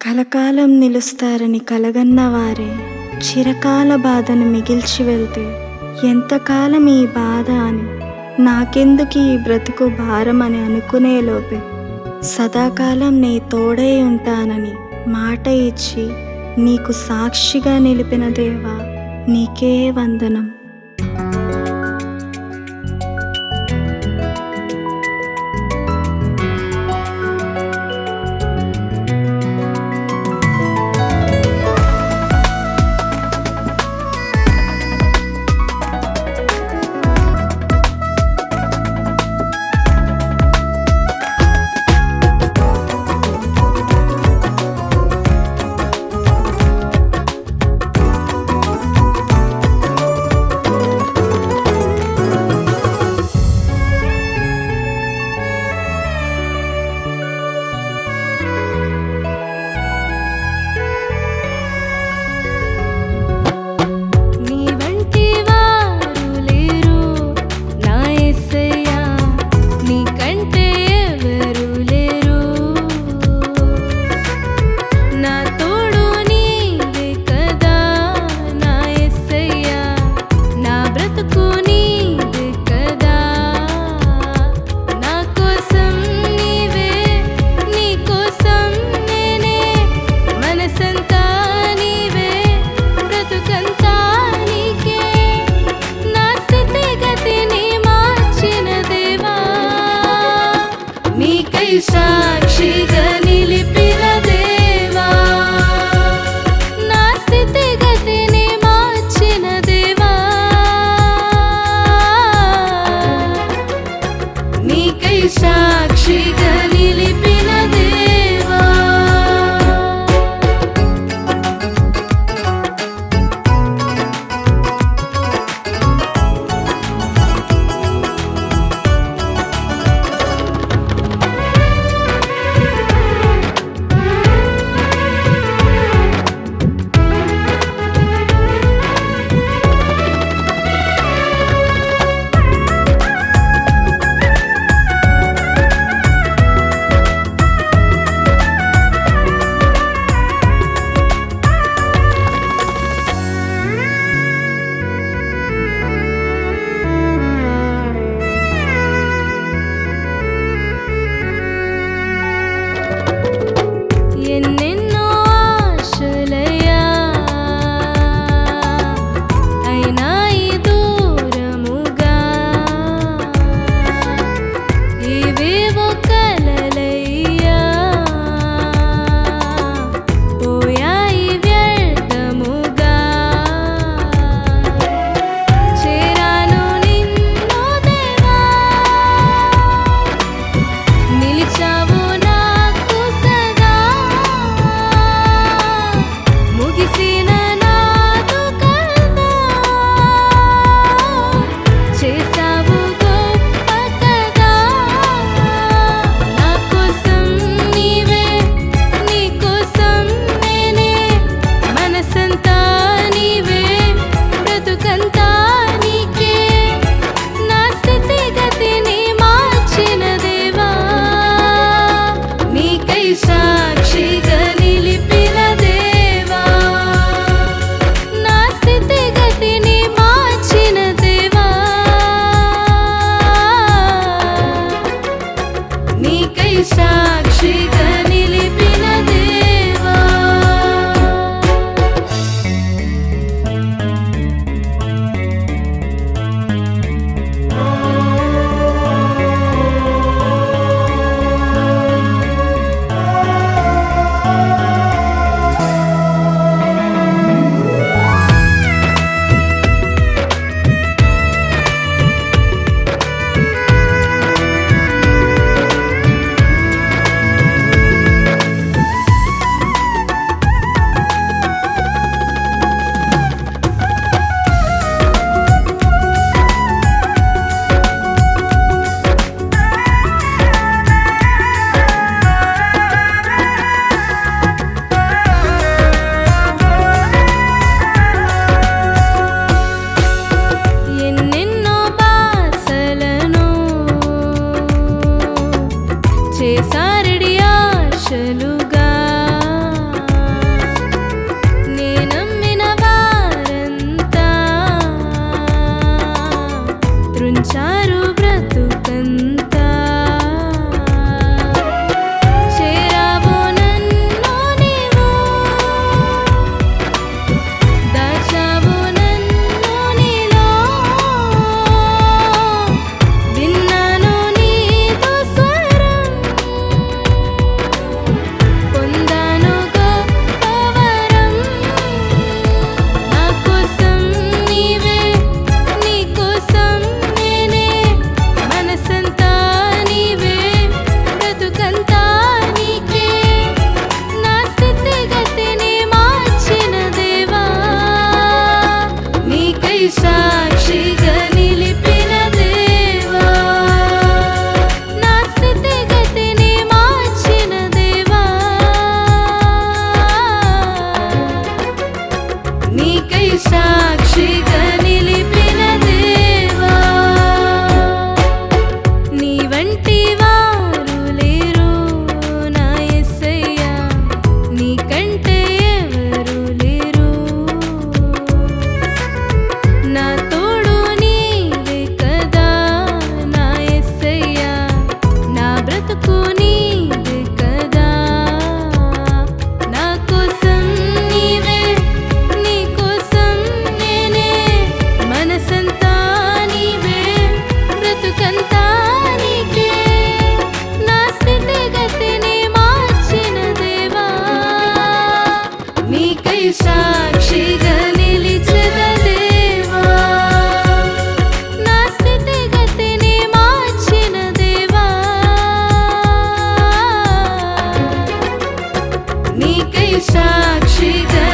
కలకాలం నిలుస్తారని కలగన్న వారే చిరకాల బాధను మిగిల్చి వెళ్తే ఎంతకాలం ఈ బాధ అని నాకెందుకు ఈ బ్రతుకు భారం అని అనుకునేలోపే సదాకాలం నీ తోడే ఉంటానని మాట ఇచ్చి నీకు సాక్షిగా నిలిపిన దేవా నీకే వందనం. deixar de సాక్షిగా నిలిచిన దేవా. నా స్థితిగతిని మార్చిన దేవా. నీకై సాక్షిగా